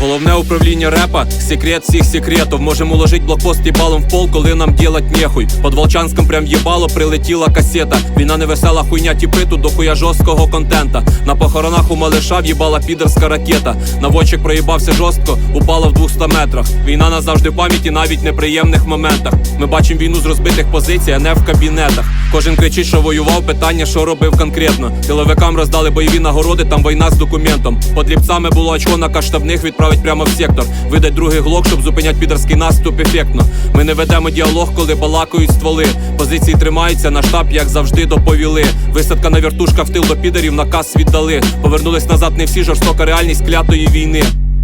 Головне управління репа, секрет всіх секретов. Можемо уложить блокпост їбалом в пол, коли нам ділать нехуй. Под Волчанском прям їбало прилетіла касета. Війна не весела хуйня, тіпи тут до хуя жорсткого контента. На похоронах у малиша в'їбала підерська ракета. Наводчик проїбався жорстко, упало в 200 метрах. Війна назавжди в пам'яті, навіть неприємних моментах. Ми бачимо війну з розбитих позицій, а не в кабінетах. Кожен кричить, що воював, питання, що робив конкретно. Тиловикам роздали бойові нагороди, там війна з документом. Под ліпцами було очко на каштабних відправить прямо в сектор. Видать другий глок, щоб зупинять підерський наступ ефектно. Ми не ведемо діалог, коли балакають стволи. Позиції тримаються на штаб, як завжди доповіли. Висадка на вертушках в тил до підерів наказ віддали. Повернулись назад не всі жорстока реальність клятої війни.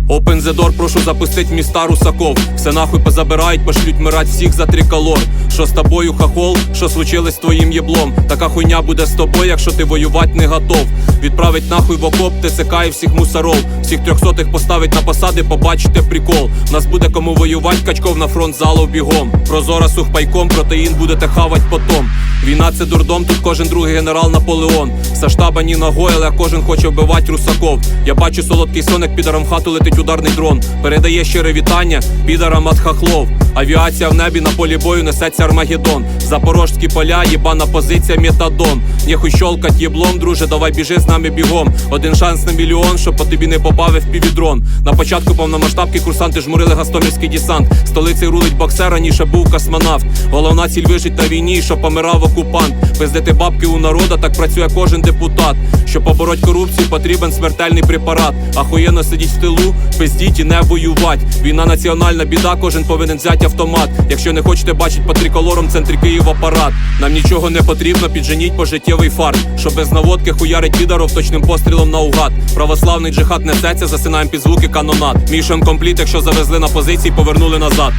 Open the door, прошу запустить міста русаков. Все нахуй позабирають, пошлють мирать всіх за триколор. Що з тобою, хахол, що случилось з твоїм єблом? Така хуйня буде з тобою, якщо ти воювать не готов. Відправить нахуй в окоп, ТЦК і всіх мусоров. Всіх трьохсотих поставить на посади, побачите прикол. Нас буде кому воювать, качков на фронт залов бігом. Прозора сухпайком, протеїн будете хавать потом. Війна це дурдом, тут кожен другий генерал Наполеон. Со штаба ні ногой, але кожен хоче вбивать русаков. Я бачу солодкий сон, як підарам хату летить ударний дрон. Передає щире вітання підарам Матхахлов. хахлов. Авіація в небі на полі бою несеться Армагеддон. Запорожські поля, єбана позиція, метадон. Ніхуй щолкать єблом, друже, давай біжи з нами бігом. Один шанс на мільйон, щоб по тобі не попав півідрон. На початку повномасштабки курсанти жмурили гастомівський десант. Столицею рулить боксер, раніше був космонавт. Головна ціль вижить на війні, щоб помирав окупант. Пиздити бабки у народа, так працює кожен депутат. Щоб побороть корупцію, потрібен смертельний препарат. Ахуєнно сидіть в тилу, пиздіть і не воювать. Війна національна біда, кожен повинен взяти автомат. Якщо не хочете бачить по триколором центрі Київ апарат. Нам нічого не потрібно, підженіть пожиттєвий фарт. Що без наводки хуярить підаров точним пострілом наугад. Православний джихад несеться, засинаємо під звуки канонат. Мішен компліт, якщо завезли на позиції, повернули назад.